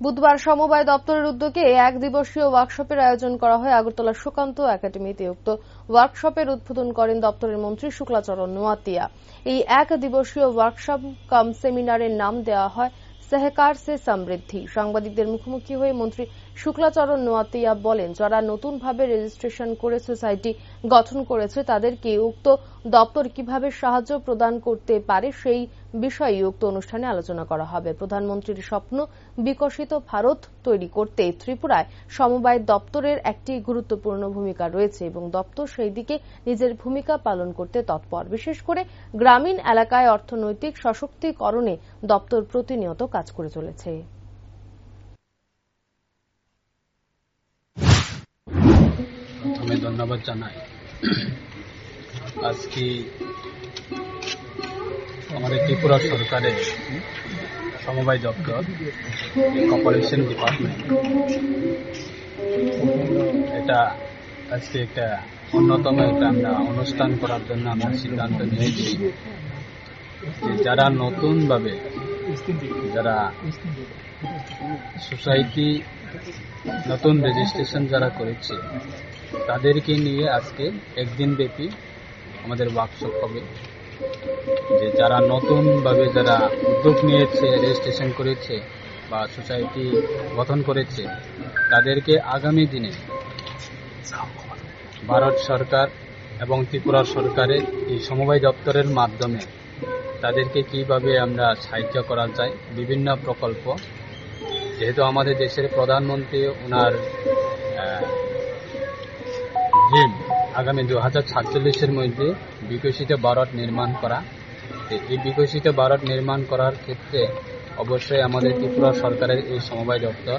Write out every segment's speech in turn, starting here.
বুধবার সমবায় দপ্তরের উদ্যোগে এক দিবসীয় ওয়ার্কশপের আয়োজন করা হয় আগরতলা সুকান্ত একাডেমিতে। উক্ত ওয়ার্কশপের উদ্বোধন করেন দপ্তরের মন্ত্রী শুক্লাচরণ নোয়াতিয়া। এই এক দিবসীয় ওয়ার্কশপ কাম সেমিনারের নাম দেওয়া হয় সহকার সে সমৃদ্ধি। সাংবাদিকদের মুখোমুখি হয়ে মন্ত্রী শুক্লাচরণ নোয়াতিয়া বলেন, যারা নতুনভাবে রেজিস্ট্রেশন করে সোসাইটি গঠন করেছে, তাদেরকে উক্ত দপ্তর কীভাবে সাহায্য প্রদান করতে পারে সেই বিষয়ে উক্ত অনুষ্ঠানে আলোচনা করা হবে। প্রধানমন্ত্রীর স্বপ্ন, বিকশিত ভারত তৈরি করতে ত্রিপুরায় সমবায় দপ্তরের একটি গুরুত্বপূর্ণ ভূমিকা রয়েছে এবং দপ্তর সেই দিকে নিজের ভূমিকা পালন করতে তৎপর। বিশেষ করে গ্রামীণ এলাকায় অর্থনৈতিক সশক্তিকরণে দপ্তর প্রতিনিয়ত কাজ করে চলেছে। প্রথমে ধন্যবাদ জানাই। আজকে আমাদের ত্রিপুরা সরকারের সমবায় দপ্তর কপারেশন ডিপার্টমেন্ট এটা আজকে একটা অন্যতম একটা আমরা অনুষ্ঠান করার জন্য আমরা সিদ্ধান্ত নিয়েছি যে যারা নতুনভাবে যারা সোসাইটি নতুন রেজিস্ট্রেশন যারা করেছে তাদেরকে নিয়ে আজকে একদিন ব্যাপী আমাদের ওয়ার্কশপ হবে। যে যারা নতুনভাবে যারা উদ্যোগ নিয়েছে রেজিস্ট্রেশন করেছে বা সোসাইটি গঠন করেছে, তাদেরকে আগামী দিনে ভারত সরকার এবং ত্রিপুরা সরকারের এই সমবায় দপ্তরের মাধ্যমে তাদেরকে কীভাবে আমরা সাহায্য করা যায়, বিভিন্ন প্রকল্প। যেহেতু আমাদের দেশের প্রধানমন্ত্রী, ওনার আগামী দু হাজার সাতচল্লিশের মধ্যে বিকশিত ভারত নির্মাণ করা। এই বিকশিত ভারত নির্মাণ করার ক্ষেত্রে অবশ্যই আমাদের ত্রিপুরা সরকারের এই সমবায় দপ্তর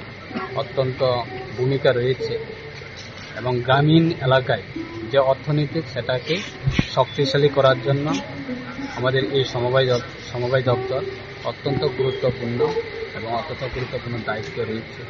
অত্যন্ত ভূমিকা রয়েছে এবং গ্রামীণ এলাকায় যে অর্থনীতি, সেটাকে শক্তিশালী করার জন্য আমাদের এই সমবায় সমবায় দপ্তর অত্যন্ত গুরুত্বপূর্ণ এবং অত্যন্ত গুরুত্বপূর্ণ দায়িত্ব রয়েছে।